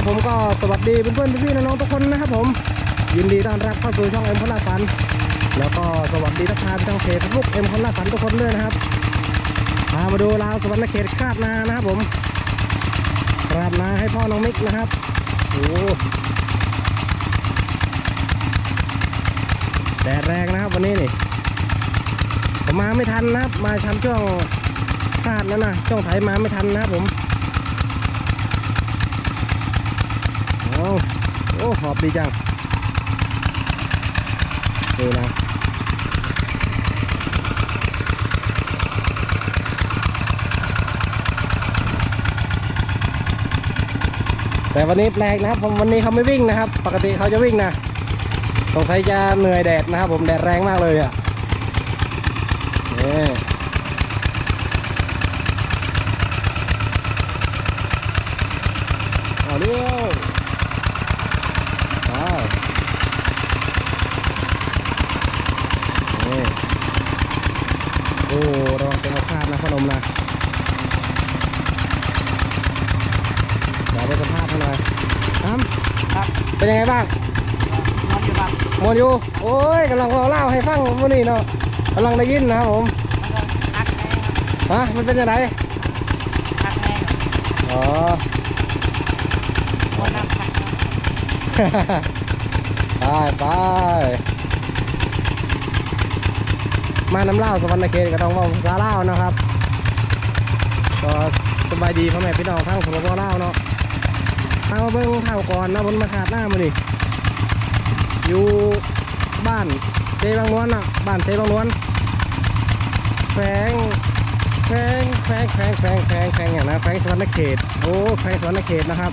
ครับผมก็สวัสดีเพื่อนๆพี่ๆน้องๆทุกคนนะครับผม ยินดีต้อนรับเข้าสู่ช่องเอ็มพลาฝัน แล้วก็สวัสดีทักทายทางเพจเฟซบุ๊กเอ็มพลาฝันทุกคนด้วยนะครับพามาดูลาวสวรรณเขตคาดนานะครับผมคาดนาให้พ่อน้องมิกนะครับโอ้แดดแรงนะครับวันนี้นี่ผมมาไม่ทันนะครับ มาทำช่วงคาดแล้วนะช่วงไถมาไม่ทันนะครับผม อ้โอ้หอบดีจังนี่นะแต่วันนี้แปลกนะครับผมวันนี้เขาไม่วิ่งนะครับ ปกติเขาจะวิ่งนะสงสัยจะเหนื่อยแดดนะครับ ผมแดดแรงมากเลยอะนี่เอาเร็วว้าวนี่โอ้ระวังเป็น พลาดนะพนมนะเดี๋ยวไปสัมภาษณ์ให้หน่อยครับครับ เป็นยังไงบ้างนอนอยู่ครับหมดอยู่โอ้ยกำลังรอเล่าให้ฟังวันนี้เนาะกำลังได้ยินนะครับผมมันก็พักแน่ครับฮะมันเป็นยังไงพักแน่ครับอ๋อพอน้ำพักครับไปไปมาน้ำเล่าวสวรรค์เขตก็ต้องเว่าภาษาเล่าวนะครับ ก็สบายดีพ่อแม่พี่น้องทั้งสปปลาเนาะทางมาเบิ้งข่าวก่อนนะบนมาขาดหน้ามาดิอยู่บ้านเซบางนวลน่ะบ้านเซบางนวลแฝงแฝงแฝงแฝงแฝงแฝงแฝงอย่างนะแฝงสวรรค์เขตโอ้แฝงสวรรค์เขตนะครับ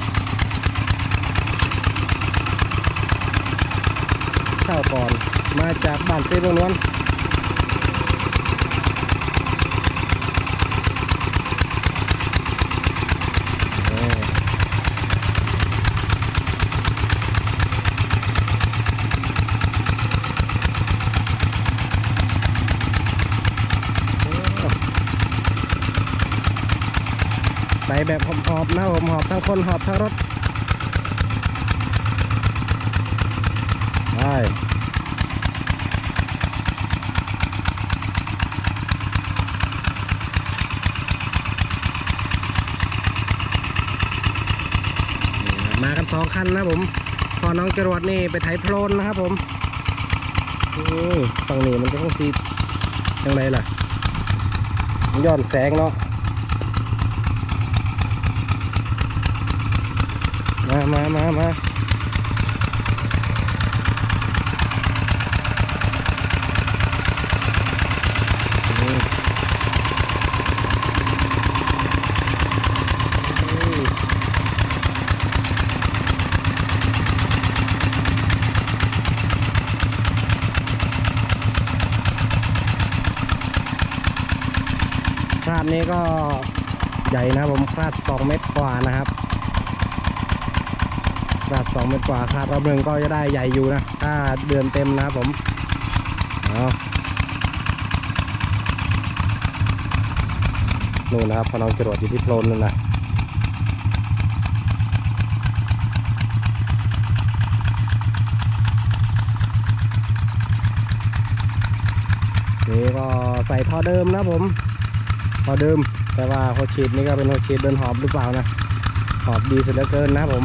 ข้าวก่อนมาจากบ้านเซเบงนวลไป แบบหอบๆนะผมหอบทั้งคนหอบทั้งรถไปมากันสองคันนะผมพอน้องจรวดนี่ไปไถโพลนนะครับผมฝั่งนี้มันก็ต้องสียังไงล่ะย้อนแสงเนาะ มามามามาคราดนี้ก็ใหญ่นะผมคราดสองเมตรกว่านะครับ คราดสองเมตรกว่าคราดรอบหนึ่งก็จะได้ใหญ่อยู่นะ ถ้าเดือนเต็มนะครับผมเอานู่นนะครับพอน้องจรวดอยู่ที่โพลนนั่นนะนี่ก็ใส่ท่อเดิมนะผมพอเดิมแต่ว่าโฮชีดนี่ก็เป็นโฮชีดเดินหอบหรือเปล่านะ หอบดีสุดเหลือเกินนะผม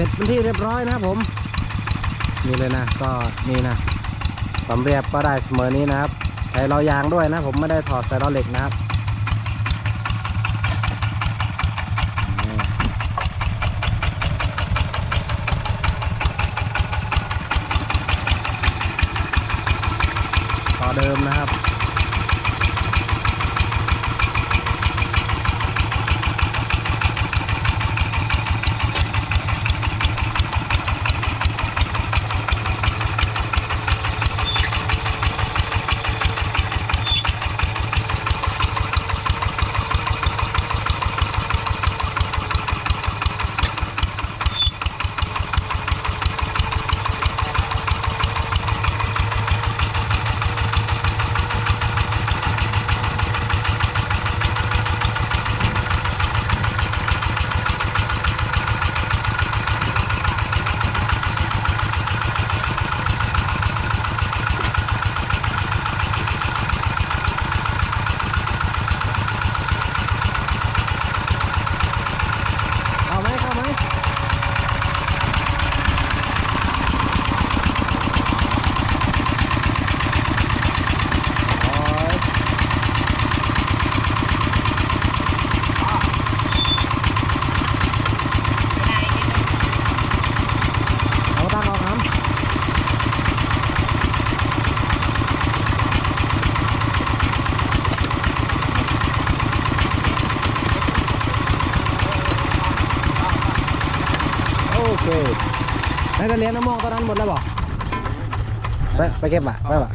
ร็จเป็นที่เรียบร้อยนะครับผม นี่เลยนะก็นี่นะความเรียบก็ได้เสมอนี้นะครับใส่ล้อยางด้วยนะผมไม่ได้ถอดใส่ล้อเหล็กนะครับนี่ต่อเดิมนะครับ อ เคในตะเลียนมะม่วงตอนนั้นหมดแล้วบอกไปไปเก็บอะไปป่ะ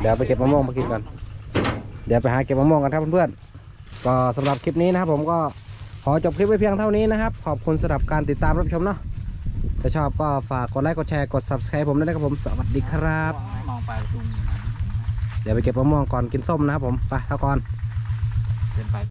เดี๋ยวไปเก็บมะม่วงมากินก่อนเดี๋ยวไปหาเก็บมะม่วงกันครับเพื่อนๆ ก็สำหรับคลิปนี้นะครับผมก็ขอจบคลิปไว้เพียงเท่านี้นะครับ ขอบคุณสำหรับการติดตามรับชมเนาะ ถ้าชอบก็ฝากกดไลค์กดแชร์กด subscribe ผมด้วยนะครับผม สวัสดีครับ มองไปตรงนี้เดี๋ยวไปเก็บมะม่วงก่อนกินส้มนะครับผม ไปเท่าก่อนเป็นไป